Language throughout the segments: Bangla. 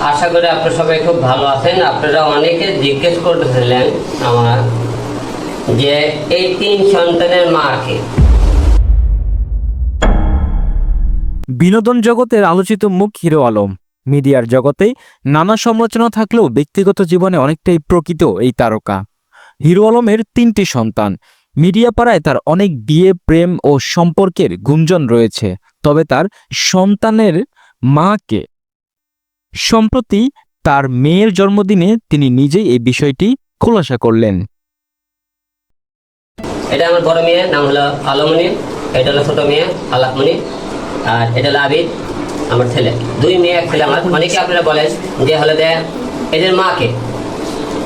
আশা করি আপনারা সবাই খুব ভালো আছেন। আপনারা অনেকে জিজ্ঞেস করতেছিলেন আমার যে এই তিন সন্তানের মাকে বিনোদন জগতের আলোচিত মুখ হিরো আলম। মিডিয়ার জগতে নানা সমালোচনা থাকলেও ব্যক্তিগত জীবনে অনেকটাই প্রকৃত এই তারকা। হিরো আলমের তিনটি সন্তান। মিডিয়া পাড়ায় তার অনেক বিয়ে, প্রেম ও সম্পর্কের গুঞ্জন রয়েছে। তবে তার সন্তানের মাকে সম্প্রতি তার মেয়ের জন্মদিনে তিনি নিজেই এই বিষয়টি খোলাসা করলেন। এটা আমার বড় মেয়ে, নাম হলো আলমনি। এটা হলো ছোট মেয়ে, আলাপমণি। আর এটা হলো আবিদ, আমার ছেলে। দুই মেয়ে এক ছেলে আমার। অনেকে আপনারা বলেন যে হলো যে এদের মাকে।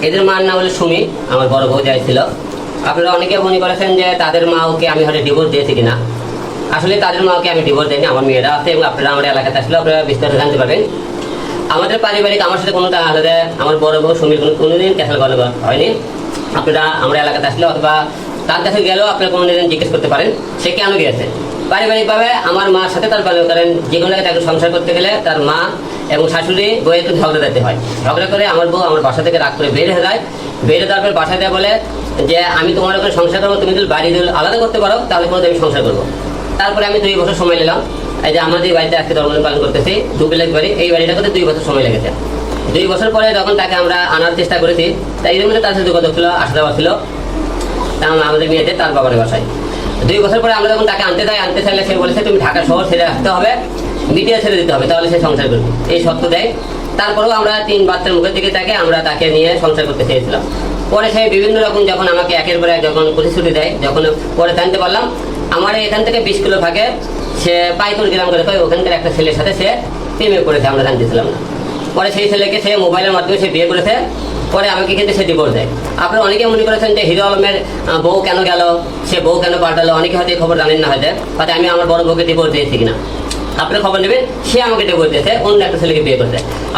এদের মার নাম হলো সুমি, আমার বড় বউ যাই ছিল। আপনারা অনেকে মনে করেছেন যে তাদের মা ওকে আমি হয়তো ডিভোর্স দিয়েছি কিনা। আসলে তাদের মাকে আমি ডিভোর্স দিইনি, আমার মেয়েরা আছে এবং আপনারা আমার এলাকাতে আসলে আপনারা বিস্তারিত জানতে পারবেন। আমাদের পারিবারিক, আমার সাথে কোনো আলাদা, আমার বড় বউ, সুমির কোনো কোনোদিন ক্যাসেল করা হয়নি। আপনারা আমরা এলাকাতে আসলে অথবা তার কাছে গেলেও আপনারা কোনো দিন জিজ্ঞেস করতে পারেন, সে কেন গিয়েছে? পারিবারিকভাবে আমার মার সাথে তার পালন করেন, যে কোনো তাকে সংসার করতে গেলে তার মা এবং শাশুড়ি বইয়ে একটু ঝগড়া দিতে হয়। ঝগড়া করে আমার বউ আমার বাসা থেকে রাগ করে বের হয়ে যায়। বের হয়ে যাওয়ার পর বাসা দেওয়া বলে যে, আমি তোমার ওখানে সংসার করব, তুমি যদি বাড়ি আলাদা করতে পারো, তাহলে কোনো আমি সংসার করব। তারপরে আমি দুই বছর সময় নিলাম। এই যে আমাদের বাড়িতে আজকে ধর্মদিন পালন করতেছি দুবেলের বাড়ি, এই বাড়িটা করতে দুই বছর সময় লেগেছে। দুই বছর পরে যখন তাকে আমরা আনার চেষ্টা করেছি, তাই এর মধ্যে তার সাথে যোগাযোগ ছিল, আসা যাওয়া ছিল। তা আমাদের মেয়েতে তার বাবার বাসায়। দুই বছর পরে আমরা যখন তাকে আনতে যাই, আনতে চাইলে সে বলেছে, তুমি ঢাকা শহর ছেড়ে আসতে হবে মিডিয়া ছেড়ে দিতে হবে, তাহলে সে সংসার করবে। এই সত্য দেয়। তারপরেও আমরা তিন বাচ্চার মুখের দিকে তাকে আমরা তাকে নিয়ে সংসার করতে চেয়েছিলাম। পরে সে বিভিন্ন রকম যখন আমাকে একের পর যখন প্রতিশ্রুতি দেয়, যখন পরে জানতে পারলাম, আমার এখান থেকে বিশ কিলো ভাগে সে পাইকুর গ্রাম করে কয়, ওখানকার একটা ছেলের সাথে সে প্রেমে করেছে আমরা জানতেছিলাম না। পরে সেই ছেলেকে সে মোবাইলের মাধ্যমে সে বিয়ে করেছে, পরে আমাকে কিন্তু সে ডিভোর্স দেয়। আপনারা অনেকে মনে করেছেন যে হিরো আলমের বউ কেন গেল, সে বউ কেন পাল্টালো, অনেকে হয়তো এই খবর জানেন না হয়তো হয়তো আমি আমার বড় বউকে ডিভোর্স দিয়েছি কিনা। আপনারা খবর নেবেন, সে আমাকে ডিভোর্স দিয়েছে, অন্য একটা ছেলেকে বিয়ে করতে